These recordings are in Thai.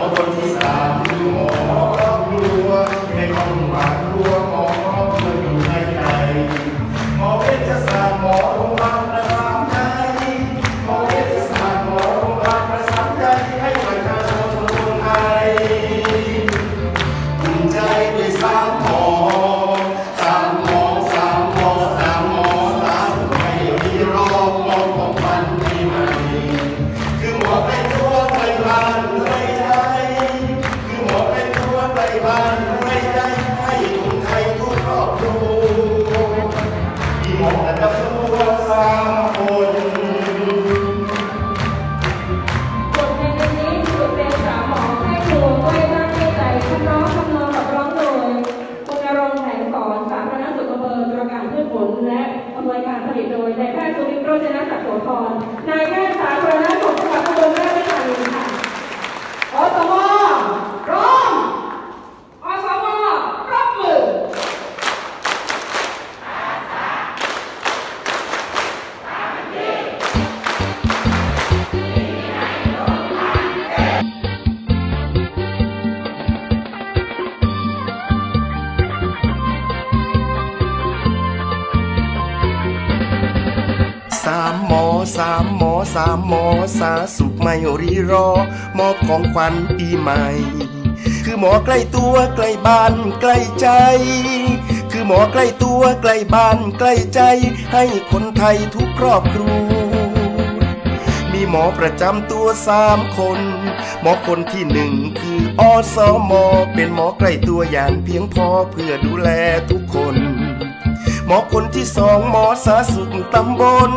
ของคนที่สาม ผลิตโดยนายแพทย์สุรินทร์โรจนศักดิ์โสธรนายแพทย์สาธารณ สามหมอสามหมอสาสุขไม่รีรอ มอบของขวัญปีใหม่ คือหมอใกล้ตัวใกล้บ้านใกล้ใจ คือหมอใกล้ตัวใกล้บ้านใกล้ใจ ให้คนไทยทุกครอบครัวมีหมอประจำตัวสามคน หมอคนที่หนึ่งคืออสมเป็นหมอใกล้ตัวอย่างเพียงพอเพื่อดูแลทุกคน หมอคนที่สองหมอสาสุขตำบล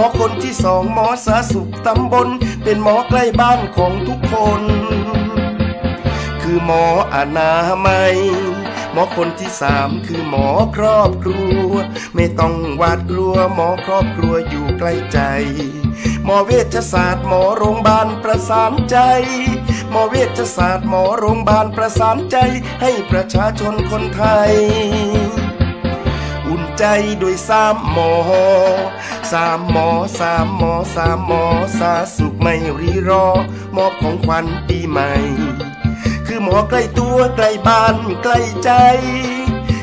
มอคนที่สองหมอสาสุขตำบล เป็นหมอใกล้บ้านของทุกคน คือหมออนามัยหมอคนที่สามคือหมอครอบครัว ไม่ต้องหวาดกลัวหมอครอบครัวอยู่ใกล้ใจ หมอเวชศาสตร์หมอโรงพยาบาลประสานใจ หมอเวชศาสตร์หมอโรงพยาบาลประสานใจให้ประชาชนคนไทย ใจด้วยสามหมอ สามหมอสามหมอสามหมอสาสุขไม่รีรอ มอบของขวัญปีใหม่ คือหมอใกล้ตัวใกล้บ้านใกล้ใจ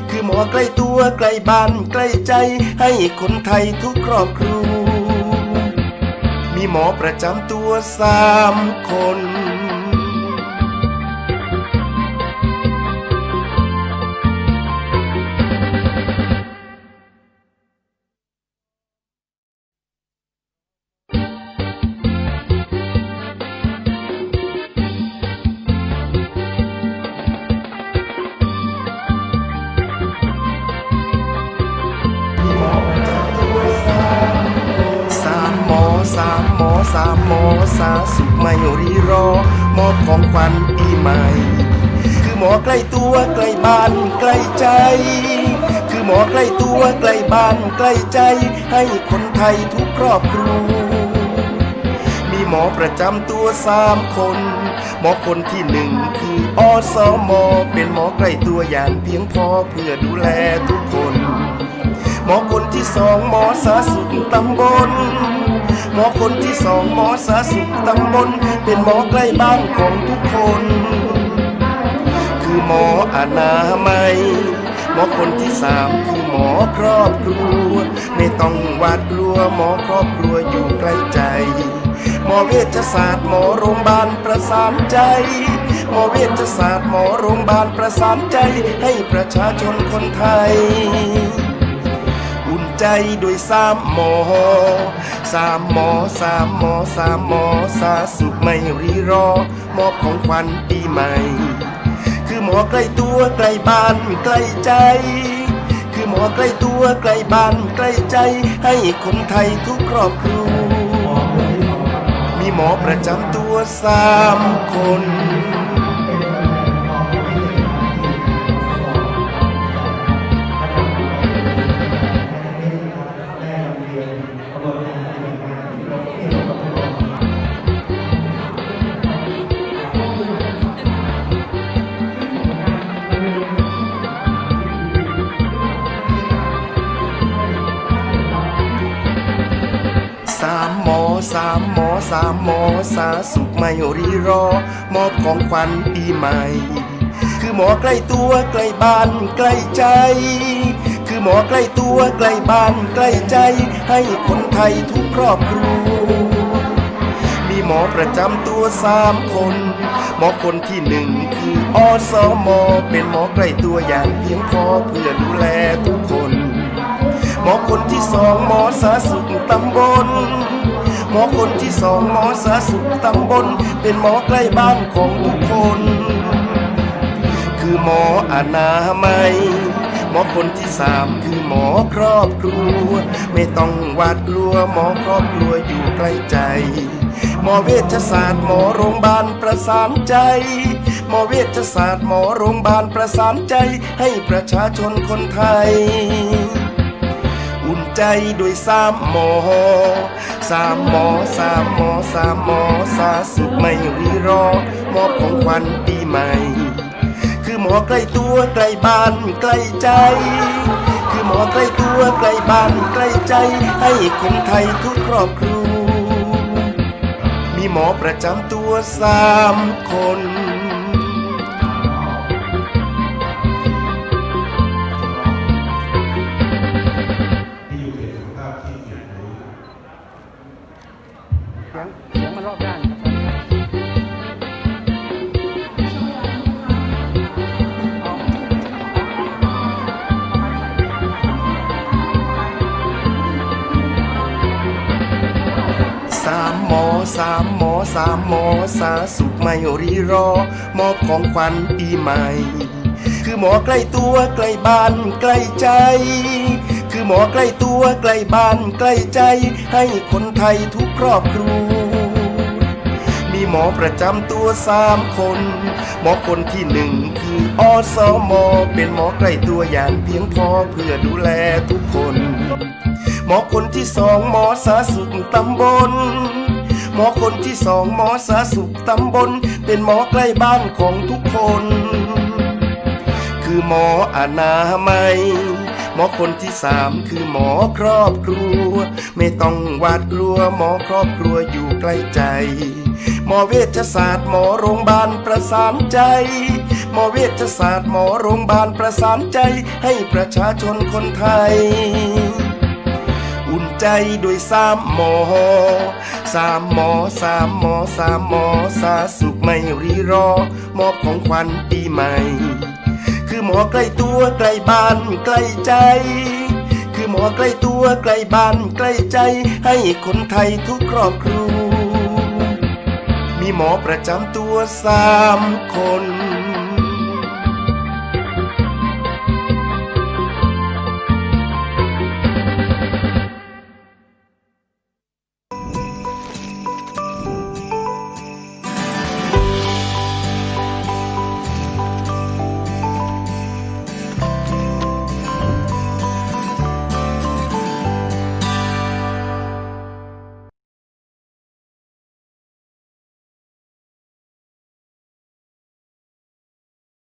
คือหมอใกล้ตัวใกล้บ้านใกล้ใจ ให้คนไทยทุกครอบครัวมีหมอประจำตัวสามคน สามหมอสามหมอสาสุขไม่รีรอ มอบของขวัญปีใหม่ คือหมอใกล้ตัวใกล้บ้านใกล้ใจ คือหมอใกล้ตัวใกล้บ้านใกล้ใจ ให้คนไทยทุกครอบครัว มีหมอประจำตัวสามคน หมอคนที่หนึ่งคืออสมเป็นหมอใกล้ตัวอย่างเพียงพอเพื่อดูแลทุกคน หมอคนที่สองหมอสาสุขตำบล หมอคนที่สองหมอสาสุขตำบล เป็นหมอใกล้บ้านของทุกคน คือหมออนามัยหมอคนที่สามคือหมอครอบครัว ไม่ต้องหวาดกลัวหมอครอบครัวอยู่ใกล้ใจ หมอเวชศาสตร์หมอโรงพยาบาลประสานใจ หมอเวชศาสตร์หมอโรงพยาบาลประสานใจให้ประชาชนคนไทย ใจด้วยสามหมอสามหมอสามหมอสามหมอสาสุขไม่รีรอ มอบของขวัญปีใหม่ คือหมอใกล้ตัวใกล้บ้านใกล้ใจ คือหมอใกล้ตัวใกล้บ้านใกล้ใจ ให้คนไทยทุกครอบครัวมีหมอประจำตัวสามคน สามหมอสามหมอสามสุขไม่รีรอ มอบของขวัญปีใหม่ คือหมอใกล้ตัวใกล้บ้านใกล้ใจ คือหมอใกล้ตัวใกล้บ้านใกล้ใจ ให้คนไทยทุกครอบครัว มีหมอประจำตัวสามคน หมอคนที่หนึ่งคืออสมเป็นหมอใกล้ตัวอย่างเพียงพอเพื่อดูแลทุกคน หมอคนที่สองหมอสาสุขตำบล มอคนที่สองหมอสาธารณสุขตำบล เป็นหมอใกล้บ้านของทุกคน คือหมออนามัยหมอคนที่สามคือหมอครอบครัว ไม่ต้องหวาดกลัวหมอครอบครัวอยู่ใกล้ใจ หมอเวชศาสตร์หมอโรงพยาบาลประสานใจ หมอเวชศาสตร์หมอโรงพยาบาลประสานใจให้ประชาชนคนไทย อุ่นใจด้วยสามหมอ สามหมอสามหมอสามหมอสาสุขไม่รีรอ มอบของขวัญปีใหม่ คือหมอใกล้ตัวใกล้บ้านใกล้ใจ คือหมอใกล้ตัวใกล้บ้านใกล้ใจ ให้คนไทยทุกครอบครัวมีหมอประจำตัวสามคน สามหมอสามหมอสาสุขไม่รีรอ มอบของขวัญปีใหม่ คือหมอใกล้ตัวใกล้บ้านใกล้ใจ คือหมอใกล้ตัวใกล้บ้านใกล้ใจ ให้คนไทยทุกครอบครัวมีหมอประจำตัวสามคน หมอคนที่หนึ่งคืออสมเป็นหมอใกล้ตัวอย่างเพียงพอเพื่อดูแลทุกคน หมอคนที่สองหมอสาสุขตำบล หมอคนที่สองหมอสาธารณสุขตำบล เป็นหมอใกล้บ้านของทุกคน คือหมออนามัยหมอคนที่สามคือหมอครอบครัว ไม่ต้องหวาดกลัวหมอครอบครัวอยู่ใกล้ใจ หมอเวชศาสตร์หมอโรงพยาบาลประสานใจ หมอเวชศาสตร์หมอโรงพยาบาลประสานใจให้ประชาชนคนไทย ใจด้วยสามหมอสามหมอสามหมอสามหมอสาสุขไม่รีรอ มอบของขวัญปีใหม่ คือหมอใกล้ตัวใกล้บ้านใกล้ใจ คือหมอใกล้ตัวใกล้บ้านใกล้ใจ ให้คนไทยทุกครอบครัวมีหมอประจำตัวสามคน